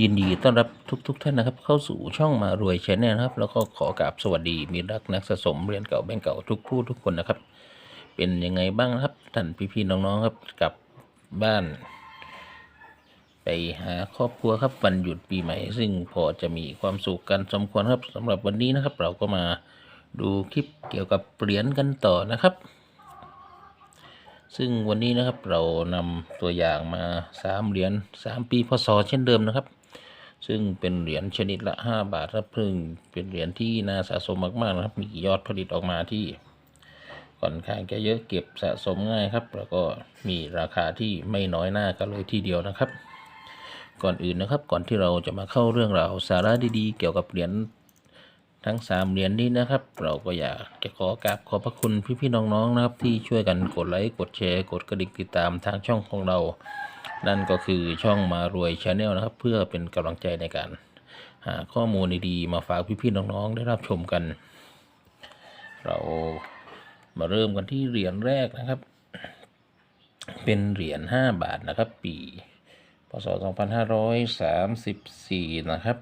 ยินดีต้อนรับทุกๆท่านนะครับ เข้าสู่ช่องมารวยชแนลนะครับ แล้วก็ขอกราบสวัสดีมีรักนักสะสมเหรียญเก่าแบงก์เก่าทุกผู้ทุกคนนะครับ เป็นยังไงบ้างนะครับท่านพี่ๆน้องๆครับกลับบ้าน ไปหาครอบครัวครับวันหยุดปีใหม่ ซึ่งพอจะมีความสุขกันสมควรครับสำหรับวันนี้นะครับ เราก็มาดูคลิปเกี่ยวกับเหรียญกันต่อนะครับ ซึ่งวันนี้นะครับเรานำตัวอย่างมาสามเหรียญสามปีพศเช่นเดิมนะครับ ซึ่งเป็นเหรียญชนิดละ 5 บาทครับซึ่งเป็นเหรียญที่น่าสะสมมากๆนะครับ มียอดผลิตออกมาที่ค่อนข้างจะเยอะเก็บสะสมง่ายครับ แล้วก็มีราคาที่ไม่น้อยหน้ากันเลยทีเดียวนะครับ ก่อนอื่นนะครับก่อนที่เราจะมาเข้าเรื่องราวสาระดีๆ เกี่ยวกับเหรียญทั้งสามเหรียญนี้นะครับ เราก็อยากจะขอกราบขอบพระคุณพี่ๆน้องๆนะครับ ที่ช่วยกันกดไลค์กดแชร์ กดกระดิ่งติดตามทางช่องของเรา นั่นก็คือช่องมารวยชาแนลนะครับ เพื่อเป็นกำลังใจในการหาข้อมูลดีๆมาฝากพี่ๆน้องๆได้รับชมกัน เรามาเริ่มกันที่เหรียญแรกนะครับ เป็นเหรียญ5บาทนะครับ ปีพศ2534 นะครับ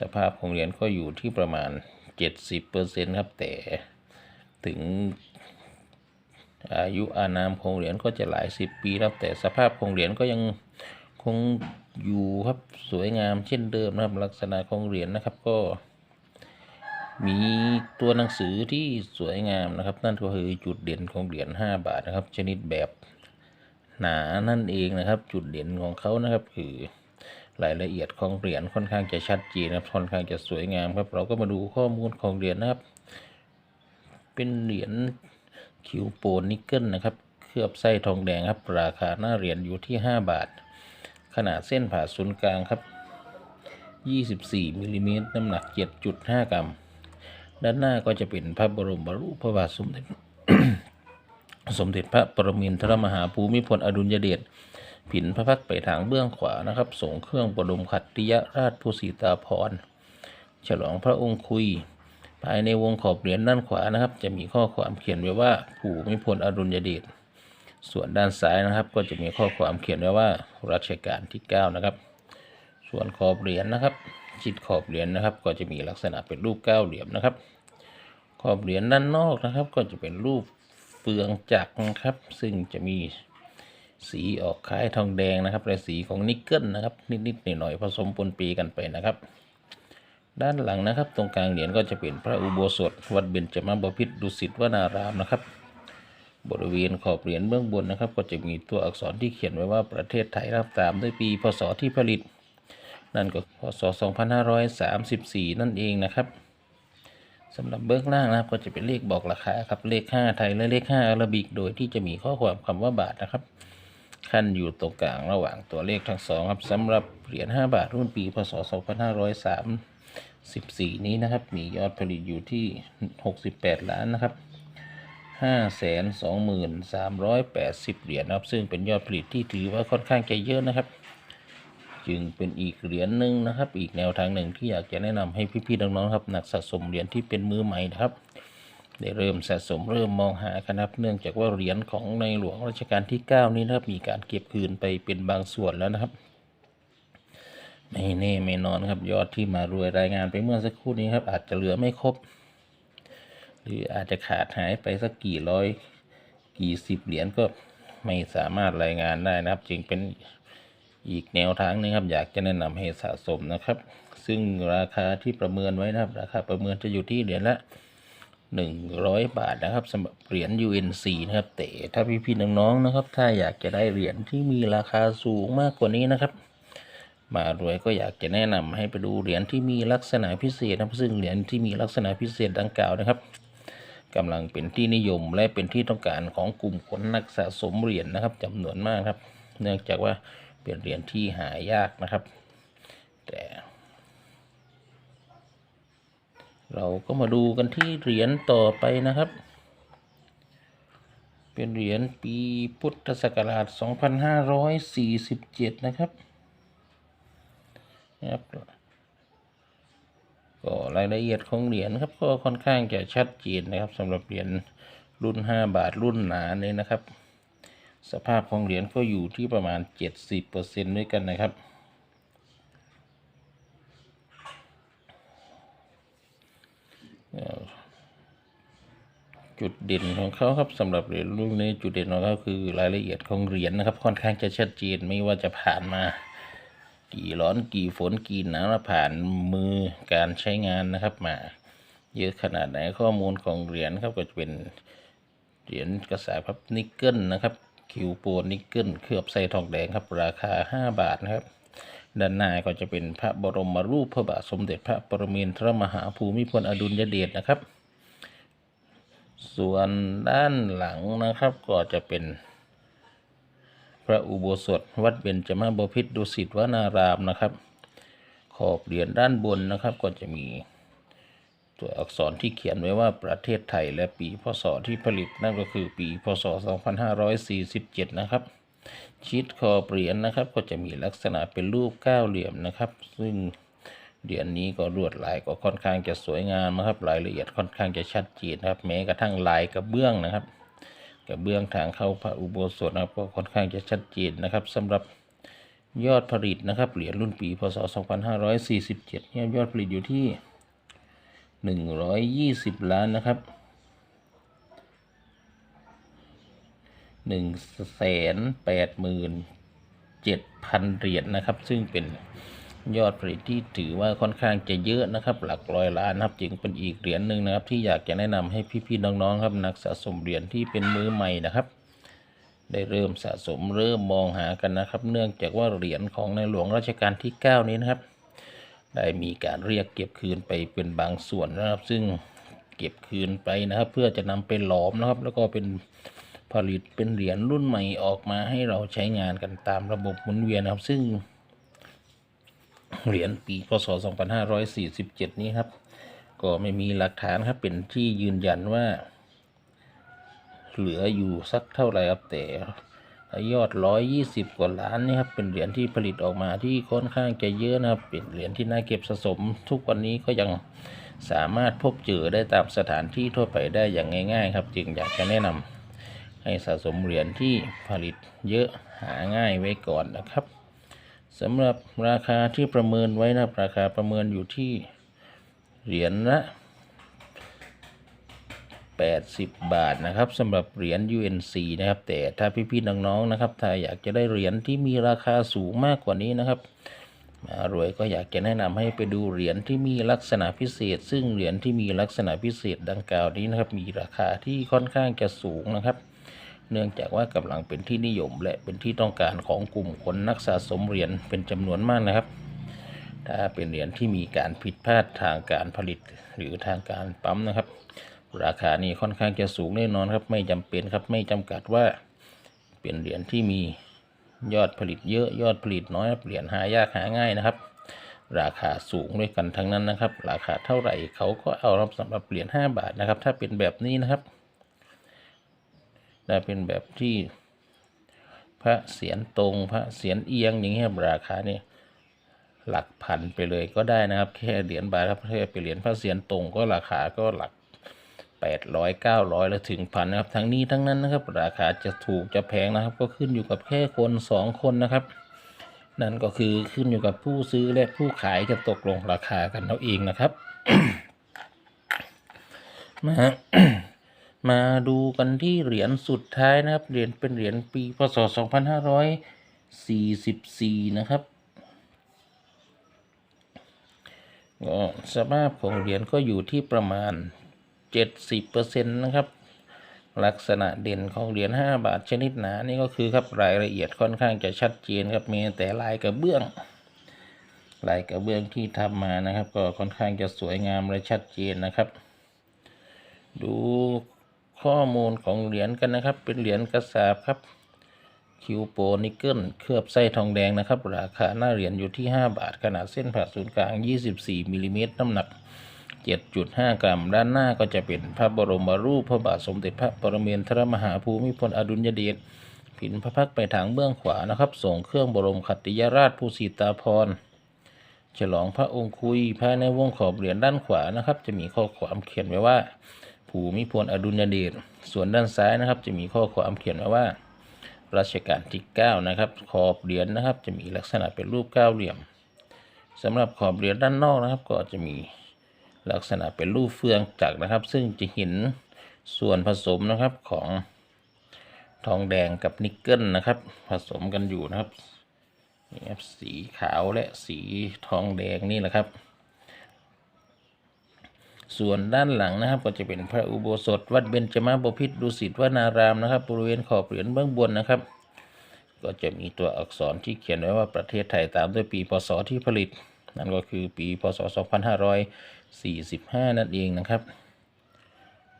สภาพของเหรียญก็อยู่ที่ประมาณ 70%ครับแต่ถึง อายุอานามของเหรียญก็จะหลายสิบปีแล้วแต่สภาพของเหรียญก็ยังคงอยู่ครับสวยงามเช่นเดิมนะครับ ลักษณะของเหรียญนะครับก็ มีตัวหนังสือที่สวยงามนะครับ นั่นก็คือจุดเด่นของเหรียญ5บาทนะครับ ชนิดแบบหนานั่นเองนะครับ จุดเด่นของเขานะครับ คือรายละเอียดของเหรียญค่อนข้างจะชัดเจนครับค่อนข้างจะสวยงามครับ เราก็มาดูข้อมูลของเหรียญนะครับ เป็นเหรียญ คิวโปนนิกเกิลนะครับ เคลือบไส้ทองแดงครับ ราคาหน้าเหรียญอยู่ที่ 5 บาท ขนาดเส้นผ่าศูนย์กลางครับ 24มิลลิเมตรน้ำหนัก 7.5 กรัม ด้านหน้าก็จะเป็นพระบรมรูปพระบาทสมเด็จสมเด็จพระปรมินทรมหาภูมิพลอดุลยเดชผินพระพักตร์ไปทางเบื้องขวานะครับส่งเครื่องบรมขัตติยราชภูสีตาภรฉลองพระองค์คุย ภายในวงขอบเหรียญด้านขวานะครับ จะมีข้อความเขียนไว้ว่าผู้มิพลอดุลยเดชส่วนด้านซ้ายนะครับ ก็จะมีข้อความเขียนไว้ว่ารัชกาลที่9นะครับ ส่วนขอบเหรียญนะครับชิดขอบเหรียญนะครับ ก็จะมีลักษณะเป็นรูปเก้าเหลี่ยมนะครับ ขอบเหรียญด้านนอกนะครับ ก็จะเป็นรูปเฟืองจักรนะครับ ซึ่งจะมีสีออกคล้ายทองแดงนะครับและสีของนิกเกิลนะครับ นิดๆหน่อยๆผสมปนปีกันไปนะครับ ด้านหลังนะครับ ตรงกลางเหรียญก็จะเป็นพระอุโบสถ วัดเบญจมบพิตรดุสิตวนารามนะครับ บริเวณขอบเหรียญเบื้องบนนะครับ ก็จะมีตัวอักษรที่เขียนไว้ว่าประเทศไทยรับตามด้วยปีพศที่ผลิต นั่นก็พศ 2534 นั่นเองนะครับสำหรับเบื้องล่างนะครับก็จะเป็นเลขบอกราคาครับเลข 5 ไทยและเลข 5อาราบิก โดยที่จะมีข้อความคำว่าบาทนะครับ ขั้นอยู่ตรงกลางระหว่างตัวเลขทั้งสองครับสำหรับเหรียญ5บาทรุ่นปีพศ 2534นี้นะครับ มียอดผลิตอยู่ที่ 68 ล้านนะครับ 523,380 เหรียญนะครับ ซึ่งเป็นยอดผลิตที่ถือว่าค่อนข้างจะเยอะนะครับ จึงเป็นอีกเหรียญหนึ่งนะครับ อีกแนวทางหนึ่งที่อยากจะแนะนำให้พี่ๆน้องๆครับนักสะสมเหรียญที่เป็นมือใหม่นะครับ ได้เริ่มสะสมเริ่มมองหากันครับ เนื่องจากว่าเหรียญของในหลวงรัชกาลที่ 9 นี้นะครับมีการเก็บคืนไปเป็นบางส่วนแล้วนะครับ ไม่แน่ไม่นอนครับ ยอดที่มารวยรายงานไปเมื่อสักครู่นี้ครับ อาจจะเหลือไม่ครบ หรืออาจจะขาดหายไปสักกี่ร้อย กี่สิบเหรียญก็ไม่สามารถรายงานได้นะครับ จึงเป็นอีกแนวทางหนึงครับ อยากจะแนะนำให้สะสมนะครับ ซึ่งราคาที่ประเมินไว้นะครับ ราคาประเมินจะอยู่ที่เหรียญละ 100 บาทนะครับสำหรับเหรียญ UNC นะครับแต่ถ้าพี่ๆน้องๆนะครับ ถ้าอยากจะได้เหรียญที่มีราคาสูงมากกว่านี้นะครับ มารวยก็อยากจะแนะนำให้ไปดูเหรียญที่มีลักษณะพิเศษนะซึ่งเหรียญที่มีลักษณะพิเศษดังกล่าวนะครับกำลังเป็นที่นิยมและเป็นที่ต้องการของกลุ่มคนนักสะสมเหรียญนะครับจำนวนมากครับ เนื่องจากว่าเป็นเหรียญที่หายากนะครับ แต่เราก็มาดูกันที่เหรียญต่อไปนะครับ เป็นเหรียญปีพุทธศักราช 2547 นะครับ ครับก็รายละเอียดของเหรียญครับก็ค่อนข้างจะชัดเจนนะครับสำหรับเหรียญรุ่น 5 บาทรุ่นหนาเนี่ยนะครับ สภาพของเหรียญก็อยู่ที่ประมาณ 70%ด้วยกันนะครับ จุดเด่นของเขาครับสำหรับเหรียญรุ่นนี้จุดเด่นของเขาคือรายละเอียดของเหรียญนะครับ ค่อนข้างจะชัดเจนไม่ว่าจะผ่านมา กี่ร้อนกี่ฝนกี่หนาวผ่านมือการใช้งานนะครับมาเยอะขนาดไหนข้อมูลของเหรียญครับก็จะเป็นเหรียญกระสาพับนิกเกิลนะครับคิวโปนนิกเกิลเคลือบใสทองแดงครับ ราคา 5 บาทนะครับ ด้านหน้าก็จะเป็นพระบรมรูปพระบาทสมเด็จพระปรมินทรมหาภูมิพลอดุลยเดชนะครับ ส่วนด้านหลังนะครับก็จะเป็น ระอุโบสถ วัดเบญจมาบพิตรดุสิตวนารามนะครับ ขอบเหรียญด้านบนนะครับ ก็จะมีตัวอักษรที่เขียนไว้ว่าประเทศไทยและปีพศที่ผลิตนั่นก็คือปีพศ 2547 นะครับ ชิดคอเหรียญนะครับ ก็จะมีลักษณะเป็นรูปก้าเหลี่ยมนะครับ ซึ่งเหรียญนี้ก็ลวดลายก็ค่อนข้างจะสวยงามนะครับ รายละเอียดค่อนข้างจะชัดเจนนะครับ แม้กระทั่งลายกระเบื้องนะครับ กระเบื้องทางเข้าพระอุโบสถนะครับก็ค่อนข้างจะชัดเจนนะครับสำหรับยอดผลิตนะครับเหรียญรุ่นปีพศ 2547เนี่ยยอดผลิตอยู่ที่ 120 ล้านนะครับหนึ่งแสนแปดหมื่นเจ็ดพันเหรียญนะครับ ซึ่งเป็น ยอดผลิตที่ถือว่าค่อนข้างจะเยอะนะครับ หลักร้อยล้านนะครับ จึงเป็นอีกเหรียญหนึ่งนะครับ ที่อยากจะแนะนำให้พี่ๆน้องๆครับ นักสะสมเหรียญที่เป็นมือใหม่นะครับ ได้เริ่มสะสมเริ่มมองหากันนะครับ เนื่องจากว่าเหรียญของในหลวงรัชกาลที่ 9 นี้นะครับ ได้มีการเรียกเก็บคืนไปเป็นบางส่วนนะครับ ซึ่งเก็บคืนไปนะครับ เพื่อจะนำไปหลอมนะครับ แล้วก็เป็นผลิตเป็นเหรียญรุ่นใหม่ออกมาให้เราใช้งานกันตามระบบหมุนเวียนนะครับ ซึ่ง เหรียญปีพศ 2547 นี้ครับ ก็ไม่มีหลักฐานครับเป็นที่ยืนยันว่า เหลืออยู่สักเท่าไหร่ครับแต่ยอด 120 กว่าล้านนี่ครับเป็นเหรียญที่ผลิตออกมาที่ค่อนข้างจะเยอะนะครับเป็นเหรียญที่น่าเก็บสะสม ทุกวันนี้ก็ยังสามารถพบเจอได้ตามสถานที่ทั่วไปได้อย่างง่าย ๆ ครับ จึงอยากจะแนะนำให้สะสมเหรียญที่ผลิตเยอะหาง่ายไว้ก่อนนะครับ สำหรับราคาที่ประเมินไว้นะครับราคาประเมินอยู่ที่เหรียญละ80 บาทนะครับสำหรับเหรียญ UNC นะครับ แต่ถ้าพี่ๆน้องๆนะครับ ถ้าอยากจะได้เหรียญที่มีราคาสูงมากกว่านี้นะครับ มารวยก็อยากจะแนะนำให้ไปดูเหรียญที่มีลักษณะพิเศษ ซึ่งเหรียญที่มีลักษณะพิเศษดังกล่าวนี้นะครับ มีราคาที่ค่อนข้างจะสูงนะครับ เนื่องจากว่ากำลังเป็นที่นิยมและเป็นที่ต้องการของกลุ่มคนนักสะสมเหรียญเป็นจำนวนมากนะครับ ถ้าเป็นเหรียญที่มีการผิดพลาดทางการผลิตหรือทางการปั๊มนะครับ ราคานี้ค่อนข้างจะสูงแน่นอนครับ ไม่จำเป็นครับไม่จำกัดว่าเป็นเหรียญที่มียอดผลิตเยอะยอดผลิตน้อยเหรียญหายากหาง่ายนะครับ ราคาสูงด้วยกันทั้งนั้นนะครับ ราคาเท่าไหร่เขาก็เอารับสำหรับเหรียญ5บาทนะครับ ถ้าเป็นแบบนี้นะครับ ถ้าเป็นแบบที่พระเสียรตรงพระเสียรเอียงอย่างเงี้ยราคาเนี่ยหลักพันไปเลยก็ได้นะครับ แค่เหรียญบาทครับแค่เป็นเหรียญพระเสียรตรงก็ราคาก็หลักแปดร้อยเก้าร้อยแล้วถึงพันนะครับทั้งนี้ทั้งนั้นนะครับ ราคาจะถูกจะแพงนะครับ ก็ขึ้นอยู่กับแค่คนสองคนนะครับ นั่นก็คือขึ้นอยู่กับผู้ซื้อและผู้ขายจะตกลงราคากันเอาเองนะครับมา มาดูกันที่เหรียญสุดท้ายนะครับ เหรียญเป็นเหรียญปีพศ 2544 นะครับ ก็สภาพของเหรียญก็อยู่ที่ประมาณ 70%นะครับ ลักษณะเด่นของเหรียญ 5 บาทชนิดหนานี่ก็คือครับรายละเอียดค่อนข้างจะชัดเจนครับ มีแต่ลายกระเบื้อง ลายกระเบื้องที่ทำมานะครับ ก็ค่อนข้างจะสวยงามและชัดเจนนะครับดู ข้อมูลของเหรียญกันนะครับ เป็นเหรียญกระสาบครับคิวโปนิกเกิลเคลือบไส้ทองแดงนะครับ ราคาหน้าเหรียญอยู่ที่ 5 บาท ขนาดเส้นผ่าศูนย์กลาง 24มิลลิเมตรน้ำหนัก 7.5 กรัม ด้านหน้าก็จะเป็นพระบรมรูปพระบาทสมเด็จพระปรมินทรมหาภูมิพลอดุลยเดชผินพระพักตร์ไปทางเบื้องขวานะครับส่งเครื่องบรมขัตติยราชภูสิตาภรฉลองพระองค์คุยภายในวงขอบเหรียญด้านขวานะครับ จะมีข้อความเขียนไว้ว่า ภูมิพลอดุลยเดชส่วนด้านซ้ายนะครับ จะมีข้อความเขียนไว้ว่า รัชกาลที่ 9 นะครับ ขอบเหรียญนะครับ จะมีลักษณะเป็นรูปเก้าเหลี่ยมสำหรับขอบเหรียญด้านนอกนะครับ ก็จะมีลักษณะเป็นรูปเฟืองจักรนะครับ ซึ่งจะเห็นส่วนผสมนะครับของทองแดงกับนิกเกิลนะครับ ผสมกันอยู่นะครับนี่ครับสีขาวและสีทองแดงนี่แหละครับ ส่วนด้านหลังนะครับ ก็จะเป็นพระอุโบสถ วัดเบญจมาบพิตรดุสิตวนารามนะครับ บริเวณขอบเหรียญเบื้องบนนะครับ ก็จะมีตัวอักษรที่เขียนไว้ว่าประเทศไทยตามด้วยปีพศที่ผลิต นั่นก็คือปีพศ 2545 นั่นเองนะครับ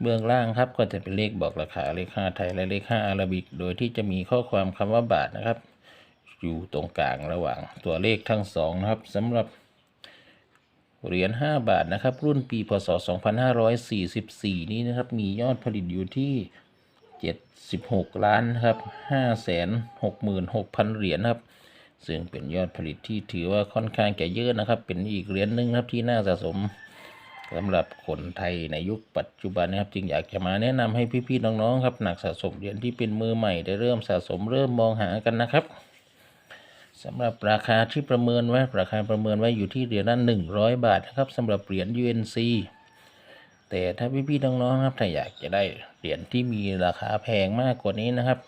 เบื้องล่างครับก็จะเป็นเลขบอกราคาเลขค่าไทยและเลขค่าอาราบิก โดยที่จะมีข้อความคำว่าบาทนะครับ อยู่ตรงกลางระหว่างตัวเลขทั้งสองนะครับสำหรับ เหรียญ5บาทนะครับ รุ่นปีพศ 2544 นี้นะครับ มียอดผลิตอยู่ที่ 76 ล้านครับ 566,000 เหรียญครับ ซึ่งเป็นยอดผลิตที่ถือว่าค่อนข้างจะเยอะนะครับ เป็นอีกเหรียญหนึ่งครับที่น่าสะสมสำหรับคนไทยในยุคปัจจุบันนะครับ จึงอยากจะมาแนะนำให้พี่ๆน้องๆครับหนักสะสมเหรียญที่เป็นมือใหม่ได้เริ่มสะสมเริ่มมองหากันนะครับ สำหรับราคาที่ประเมินไว้ราคาประเมินไว้อยู่ที่เหรียญละ100บาทนะครับสำหรับเหรียญ UNC แต่ถ้าพี่ๆน้องๆครับถ้าอยากจะได้เหรียญที่มีราคาแพงมากกว่านี้นะครับ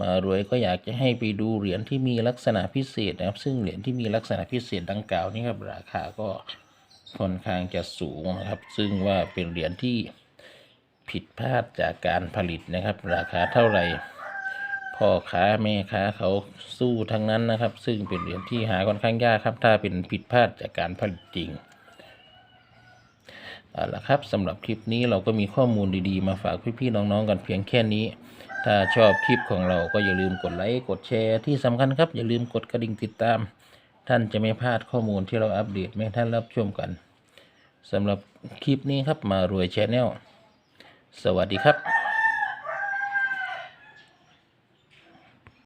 มารวยก็อยากจะให้ไปดูเหรียญที่มีลักษณะพิเศษนะครับ ซึ่งเหรียญที่มีลักษณะพิเศษดังกล่าวนี้ครับราคาก็ค่อนข้างจะสูงนะครับ ซึ่งว่าเป็นเหรียญที่ผิดพลาดจากการผลิตนะครับ ราคาเท่าไหร่ พ่อค้าแม่ค้าเขาสู้ทั้งนั้นนะครับ ซึ่งเป็นเหรียญที่หาค่อนข้างยากครับ ถ้าเป็นผิดพลาดจากการผลิตจริงเอาละครับสำหรับคลิปนี้เราก็มีข้อมูลดีๆ มาฝากพี่ๆน้องๆกันเพียงแค่นี้ ถ้าชอบคลิปของเราก็อย่าลืมกดไลค์กดแชร์ที่สำคัญครับอย่าลืมกดกระดิ่งติดตาม ท่านจะไม่พลาดข้อมูลที่เราอัปเดตให้ท่านรับชมกันสำหรับคลิปนี้ครับมารวยแชนแนลสวัสดีครับ